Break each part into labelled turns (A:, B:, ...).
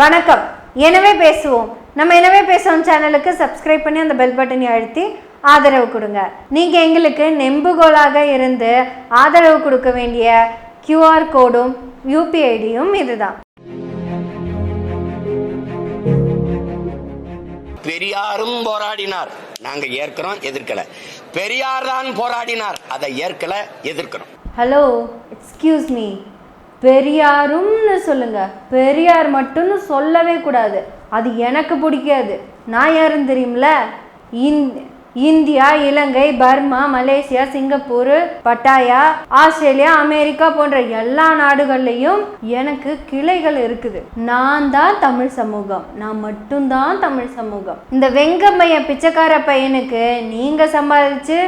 A: வணக்கம். எனவே பேசுவோம். நம்ம எனவே பேசுவோம் சேனலுக்கு சப்ஸ்கிரைப் பண்ணி அந்த பெல் பட்டனை அழுத்தி ஆதரவு கொடுங்க. நீங்க எங்களுக்கு நெம்புகோலாக இருந்து ஆதரவு கொடுக்க வேண்டிய QR கோடும் யூபிஐடியும் இதுதான்.
B: பெரியாரும் போராடினார். நாங்க ஏற்கிறோம் எதிர்க்கல. பெரியார் தான் போராடினார். அதை ஏற்கல எதிர்க்கிறோம்.
A: ஹலோ எக்ஸ்கியூஸ் மீ பெரியாரும்னு சொல்லுங்க. பெரியார் மட்டும்னு சொல்லவே கூடாது. அது எனக்கு பிடிக்காது. நான் யாருன்னு தெரியும்ல இந் India Ilangai Burma Malaysia Singapore Pattaya Australia America போன்ற எல்லா நாடுகள்லையும் எனக்கு கிளைகள் இருக்குது. நான் தான் தமிழ் சமூகம். நான் மட்டும்தான் தமிழ் சமூகம். இந்த வெங்கம்மைய பிச்சைக்கார பையனுக்கு நீங்க சம்பாதிச்சு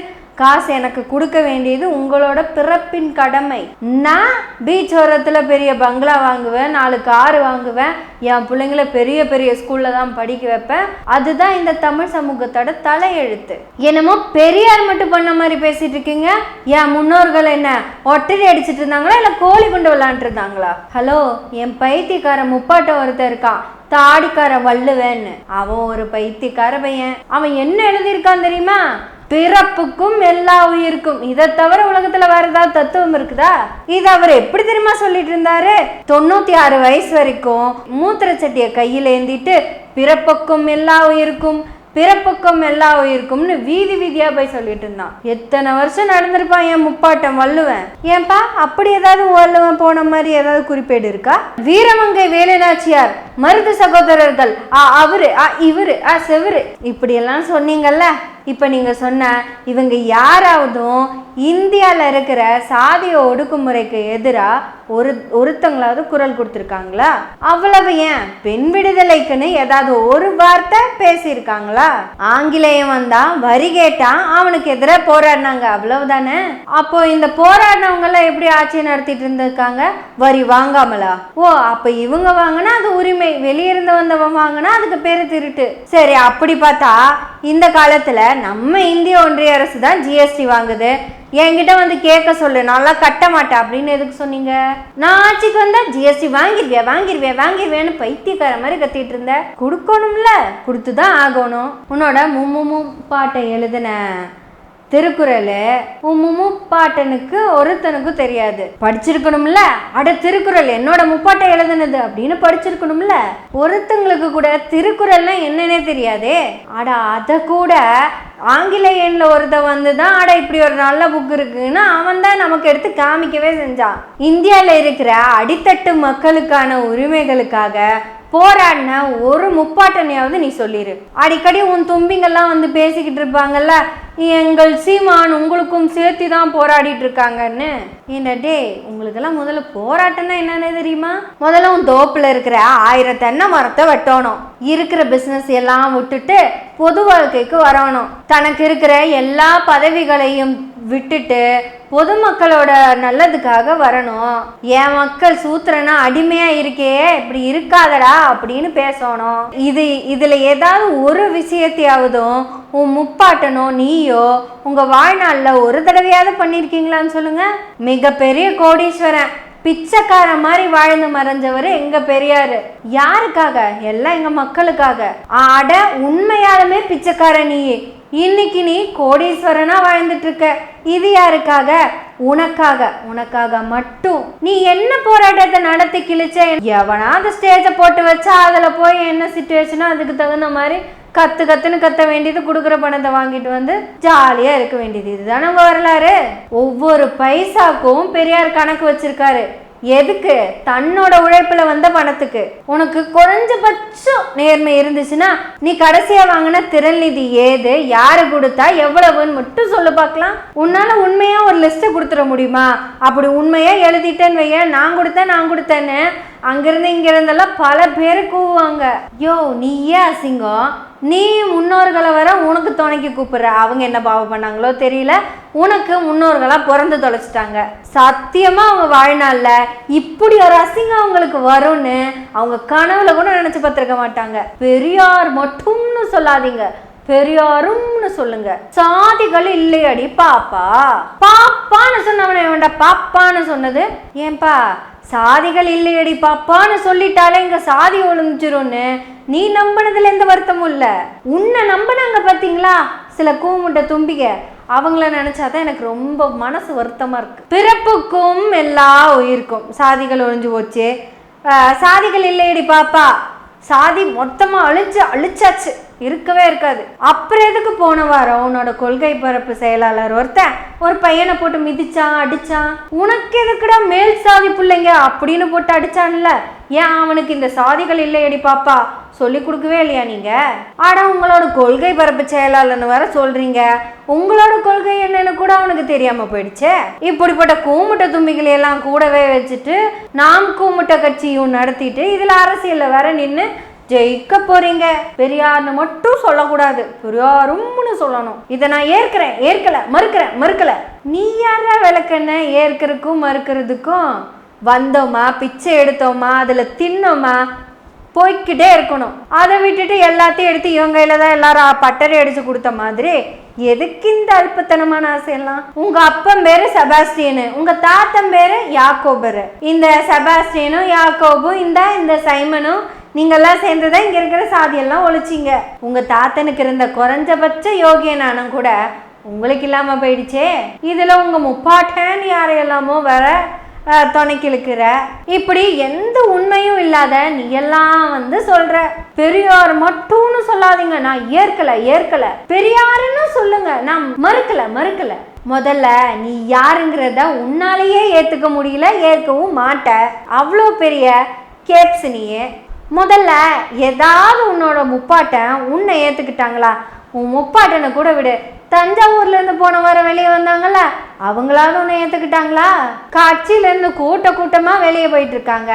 A: காசு எனக்கு கொடுக்க வேண்டியது உங்களோட பிறப்பின் கடமை. நான் பீச் ஓரத்தில் பெரிய பங்களா வாங்குவேன் நாலு கார் வாங்குவேன். என் பிள்ளைங்கள பெரிய பெரிய ஸ்கூலில் தான் படிக்க வைப்பேன். அதுதான் இந்த தமிழ் சமூகத்தோட தலையெழுத்து. என்னமோ பெரியார் மட்டும் பண்ண மாதிரி பேசிட்டு இருக்கீங்க. என் முன்னோர்கள் என்ன ஒட்டடி அடிச்சிட்டு இருந்தாங்களா இல்லை கோழி குண்டு விளாண்டுட்டு இருந்தாங்களா? ஹலோ என் பைத்தியக்கார முப்பாட்ட ஒருத்தர் இருக்கான். தாடிக்கார வள்ளுவன்னு. அவன் ஒரு பைத்தியக்கார பையன் அவன் என்ன எழுதியிருக்கான் தெரியுமா? பிறப்புக்கும் எல்லா உயிருக்கும். இதை தவிர உலகத்துல வேற ஏதாவது தத்துவம் இருக்குதா? இது அவர் எப்படி தெரியுமா சொல்லிட்டு இருந்தாரு? தொண்ணூத்தி ஆறு வயசு வரைக்கும் மூத்திர சட்டியை கையில ஏந்திட்டு பிறப்புக்கும் எல்லா உயிருக்கும் பிறப்புக்கும் எல்லா உயிருக்கும்னு வீதி வீதியா போய் சொல்லிட்டு இருந்தான். எத்தனை வருஷம் நடந்திருப்பான் என் முப்பாட்டம் வள்ளுவன்? ஏன்பா அப்படி ஏதாவது வள்ளுவன் போன மாதிரி ஏதாவது குறிப்பேடு இருக்கா? வீரமங்கை வேலுநாச்சியார் மருது சகோதரர்கள். ஆ அவரு ஆ இவரு ஆ செவரு. இப்படி எல்லாம் சொன்னீங்கல்ல? இப்போ நீங்கள் சொன்ன இவங்க யாராவதும் இந்தியாவில் இருக்கிற சாதிய ஒடுக்குமுறைக்கு எதிராக ஒரு ஒருத்தங்களாவது குரல் கொடுத்துருக்காங்களா? அவ்வளவு ஏன்? பெண் விடுதலைக்குன்னு ஏதாவது ஒரு வார்த்தை பேசியிருக்காங்களா? ஆங்கிலேயம் வந்தா வரி கேட்டான் அவனுக்கு எதிராக போராடினாங்க. அவ்வளவுதானே? அப்போ இந்த போராடினவங்க எல்லாம் எப்படி ஆட்சி நடத்திட்டு இருந்திருக்காங்க? வரி வாங்காமலா? ஓ அப்ப இவங்க வாங்கினா அது உரிமை. வெளியிருந்து வந்தவன் வாங்கினா அதுக்கு பேரு திருட்டு. சரி அப்படி பார்த்தா இந்த காலத்துல நம்ம இந்திய ஒன்றிய அரசு தான் ஜிஎஸ்டி வாங்குது. என்கிட்ட வந்து கேட்க சொல்லு. நான்லாம் கட்ட மாட்டேன். அப்படின்னு எதுக்கு சொன்னீங்க? நான் ஆட்சிக்கு வந்தா ஜிஎஸ்டி வாங்கிருவியா? வாங்கிருவியா? வாங்கிருவேன்னு பைத்தியக்கார மாதிரி கத்திட்டு இருந்த. கொடுக்கணும்ல. கொடுத்து தான் ஆகணும். உன்னோட மும்முமு பாட்டை எழுதின. திருக்குறள் உன் முப்பாட்டனுக்கு ஒருத்தனுக்கும் தெரியாது. படிச்சிருக்கணும்ல? அட திருக்குறள் என்னோட முப்பாட்டை எழுதுனது அப்படின்னு படிச்சிருக்கணும்ல? ஒருத்தங்களுக்கு கூட திருக்குறள்னா என்னன்னே தெரியாதே. அட அதை கூட ஆங்கிலேயன்ல ஒருத்த வந்து தான் அட இப்படி ஒரு நல்ல புக் இருக்குன்னு அவன் தான் நமக்கு எடுத்து காமிக்கவே செஞ்சான். இந்தியாவில் இருக்கிற அடித்தட்டு மக்களுக்கான உரிமைகளுக்காக போராடின ஒரு முப்பாட்டனையாவது நீ சொல்லிடு அடிக்கடி உன் தும்பிங்கெல்லாம் வந்து பேசிக்கிட்டு இருப்பாங்கல்ல எங்கள் சீமான் உங்களுக்கும் சேர்த்து தான் போராடிட்டு இருக்காங்கன்னு ஏண்டா டே உங்களுக்கெல்லாம் முதல்ல போராட்டம்னா என்னன்னு தெரியுமா? முதல்ல உன் தோப்புல இருக்கிற ஆயிரம் தென்னை மரத்தை வெட்டணும். இருக்கிற பிசினஸ் எல்லாம் விட்டுட்டு பொது வாழ்க்கைக்கு வரணும். தனக்கு இருக்கிற எல்லா பதவிகளையும் விட்டுட்டு பொதுமக்களோட நல்லதுக்காக வரணும். என் மக்கள் சூத்திரனா அடிமையா இருக்கே இப்படி இருக்காதடா அப்படின்னு பேசணும். இது இதுல ஏதாவது ஒரு விஷயத்தையாவதும் உன் முப்பாட்டனோ நீயோ உங்க வாழ்நாளில் ஒரு தடவையாவது பண்ணியிருக்கீங்களான்னு சொல்லுங்க. மிகப்பெரிய கோடீஸ்வரன். பிச்சைக்கார மாதிரி வாழ்ந்து மறைஞ்சவர் எங்க பெரியார். யாருக்காக? எல்லாம் எங்க மக்களுக்காக. ஆட உண்மையாலுமே பிச்சைக்கார நீ இன்னைக்கு நீ கோடீஸ்வரனா வாழ்ந்துட்டு இருக்க இது யாருக்காக? உனக்காக. உனக்காக மட்டும். நீ என்ன போராட்டத்தை நடத்தி கிழிச்ச? எவனாவது ஸ்டேஜை போட்டு வச்சா அதில் போய் என்ன சுச்சுவேஷனோ அதுக்கு தகுந்த மாதிரி கத்து கத்துன்னு கத்த வேண்டியது கொடுக்குற பணத்தை வாங்கிட்டு வந்து ஜாலியா இருக்க வேண்டியது. இதுதானே உங்க வரலாறு? ஒவ்வொரு பைசாக்கும் பெரியார் கணக்கு வச்சிருக்காரு. எதுக்கு? தன்னோட உழைப்புல வந்த பணத்துக்கு. உனக்கு குறைஞ்சபட்சம் நேர்மை இருந்துச்சுன்னா நீ கடைசியா வாங்கின திறன் நிதி ஏது யாரு கொடுத்தா எவ்வளவுன்னு மட்டும் சொல்லு பார்க்கலாம். உன்னால உண்மையா ஒரு லிஸ்ட் கொடுத்துட முடியுமா? அப்படி உண்மையா எழுதிட்டேன்னு வைய நான் கொடுத்தேன் நான் கொடுத்தேன்னு. அங்கிருந்து இங்க இருந்தெல்லாம் பல பேர் கூவுவாங்க. யோ நீ ஏன் அசிங்கம். நீ முன்னோர்களை வர உனக்கு துணைக்கு கூப்பிடுற. அவங்க என்ன பாவம் பண்ணாங்களோ தெரியல. உனக்கு முன்னோர்களா பிறந்து தொலைச்சிட்டாங்க. சத்தியமா அவங்க வாழ்நாள்ல இப்படி ஒரு அசிங்கம் அவங்களுக்கு வரும்னு அவங்க கனவுல கூட நினைச்சு பார்த்துருக்க மாட்டாங்க. பெரியார் மட்டும்னு சொல்லாதீங்க. பெரியாரும்னு சொல்லுங்க. சாதிகள் இல்லையடி பாப்பா. பாப்பான்னு சொன்னவன வேண்டா பாப்பான்னு சொன்னது. ஏன்பா சாதிகள் இல்லையடி பாப்பான்னு சொல்லிட்டாலே இங்க சாதி ஒழிஞ்சிரும்னு. நீ நம்பினதுல எந்த வருத்தமும் இல்ல. உன்னை நம்பினாங்க பாத்தீங்களா? சில கூமுட்ட தும்பிக அவங்கள நினைச்சாதான் எனக்கு ரொம்ப மனசு வருத்தமா இருக்கு. பிறப்புக்கும் எல்லா உயிருக்கும். சாதிகள் ஒழிஞ்சு போச்சு. சாதிகள் இல்லையடி பாப்பா. சாதி மொத்தமா அழிச்சு அழிச்சாச்சு. இருக்கவே இருக்காது. அப்புறம் எதுக்கு போன வாரம் உன்னோட கொள்கை பரப்பு செயலாளர் ஒருத்தன் ஒரு பையனை போட்டு மிதிச்சான் அடிச்சான்? உனக்கு எதுக்குடா மேல் சாதி பிள்ளைங்க அப்படின்னு போட்டு அடிச்சான்ல? ஏன் அவனுக்கு இந்த சாதிகள் இல்லையடி பாப்பா? சொல்லி கொடுக்கவே இல்லையா நீங்க? ஆனா உங்களோட கொள்கை பரப்பு செயலாளர்னு வர சொல்றீங்க. உங்களோட கொள்கை என்னன்னு கூட அவனுக்கு தெரியாம போயிடுச்சே. இப்படிப்பட்ட கூமுட்ட தும்பிகளை எல்லாம் கூடவே வச்சுட்டு நாம் கூமுட்ட கட்சியும் நடத்திட்டு இதுல அரசியல்ல வேற நின்று ஜெயிக்க போறீங்க. பெரியார்னு மட்டும் சொல்லக்கூடாது. பெரியாரும்னு சொல்லணும். இதை நான் ஏற்கிறேன். ஏற்கல. மறுக்கிறேன். மறுக்கல. நீ யாரா விளக்கண்ண? ஏற்கிறதுக்கும் மறுக்கிறதுக்கும் வந்தோமா? பிச்சை எடுத்தோமா? அதில் தின்னோமா? போய்க்கிட்டே இருக்கணும். அதை விட்டுட்டு எல்லாத்தையும் எடுத்து இவங்க கையில தான் எல்லாரும் பட்டறை அடிச்சு கொடுத்த மாதிரி எதுக்கு இந்த அல்பத்தனமான ஆசையெல்லாம்? உங்க அப்பன் பேரு செபாஸ்டியனு. உங்க தாத்தன் பேரு யாக்கோபரு இந்த செபாஸ்டியனும் யாக்கோபும் இந்த இந்த சைமனும் நீங்கெல்லாம் சேர்ந்துதான் இங்கே இருக்கிற சாதியெல்லாம் ஒழிச்சிங்க. உங்கள் தாத்தனுக்கு இருந்த குறைஞ்சபட்ச யோகிய நாணம் கூட உங்களுக்கு இல்லாமல் போயிடுச்சே. இதில் உங்கள் முப்பாட்டன் யாரையெல்லாமோ வேற அஹ், துணைக்கு இழுக்கிற. இப்படி எந்த உண்மையும் இல்லாத நீ எல்லாம் வந்து சொல்ற. பெரியார் மட்டும்னு சொல்லாதீங்க. நான் ஏற்கல ஏற்கல. பெரியாருன்னு சொல்லுங்க. நான் மறுக்கல மறுக்கல. முதல்ல நீ யாருங்கிறத உன்னாலேயே ஏத்துக்க முடியல ஏற்கவும் மாட்ட. அவ்வளோ பெரிய கேப்ஸ் நீயே. முதல்ல ஏதாவது உன்னோட முப்பாட்டன் உன்னை ஏற்றுக்கிட்டாங்களா உன் முப்பாட்டனை கூட விடு. தஞ்சாவூர்லேருந்து போன வாரம் வெளியே வந்தாங்கள்ல அவங்களாவது உன்னை ஏற்றுக்கிட்டாங்களா கட்சியிலேருந்து கூட்ட கூட்டமாக வெளியே போயிட்டு இருக்காங்க.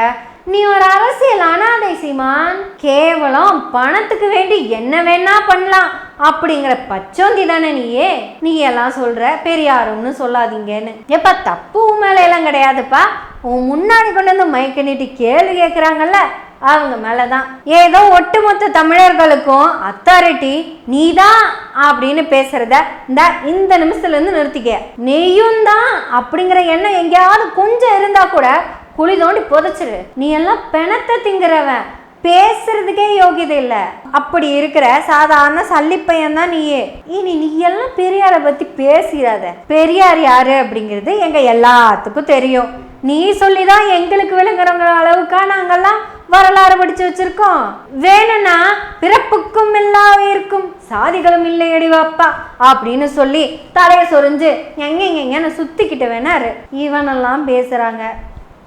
A: நீ ஒரு அரசியல் அனாதை சீமான். கேவலம் பணத்துக்கு வேண்டி என்ன வேணா பண்ணலாம். அப்படிங்கிற பச்சோந்தி தானே நீயே? நீ எல்லாம் சொல்ற பெரியாரும்னு சொல்லாதீங்கன்னு. எப்ப தப்பு உன் எல்லாம் கிடையாதுப்பா. உன் முன்னாடி கொண்டு வந்து மயக்க நீட்டி கேள்வி கேட்குறாங்கல்ல அவங்க மேலதான். ஏதோ ஒட்டுமொத்த தமிழர்களுக்கும் அத்தாரிட்டி நீதான் அப்படின்னு பேசுறத இந்த இந்த நிமிஷத்துல இருந்து நிறுத்திக்க. நீயும் தான் அப்படிங்கிற எண்ணம் எங்கேயாவது கொஞ்சம் இருந்தா கூட குழி தோண்டி புதைச்சிரு. நீ எல்லாம் பிணத்தை திங்குறவன். பேசுறதுக்கே யோகியதை இல்ல. அப்படி இருக்கிற சாதாரண சல்லிப்பையன் தான் நீயே. இனி நீ எல்லாம் பெரியாரை பத்தி பேசிடாத. பெரியார் யாரு அப்படிங்கிறது எங்க எல்லாத்துக்கும் தெரியும். நீ சொல்லிதான் எங்களுக்கு விளங்குறவங்க அளவுக்கா நாங்கெல்லாம் வரலாறு படிச்சு வச்சிருக்கோம். வேணும்னா பிறப்புக்கும் இல்லாவே இருக்கும். சாதிகளும் இல்லை அடிவாப்பா அப்படின்னு சொல்லி தலையை சொரிஞ்சு எங்க எங்கன்னு சுத்திக்கிட்டு வேணாரு. இவனெல்லாம் பேசுறாங்க.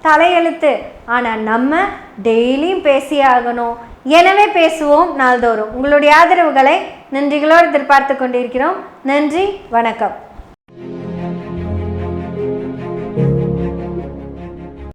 A: தலையெழுத்து ஆனா நம்ம டெய்லியும் பேசியே ஆகணும். எனவே பேசுவோம் நாள்தோறும். உங்களுடைய ஆதரவுகளை நன்றிகளோடு எதிர்பார்த்து கொண்டிருக்கிறோம். நன்றி வணக்கம்.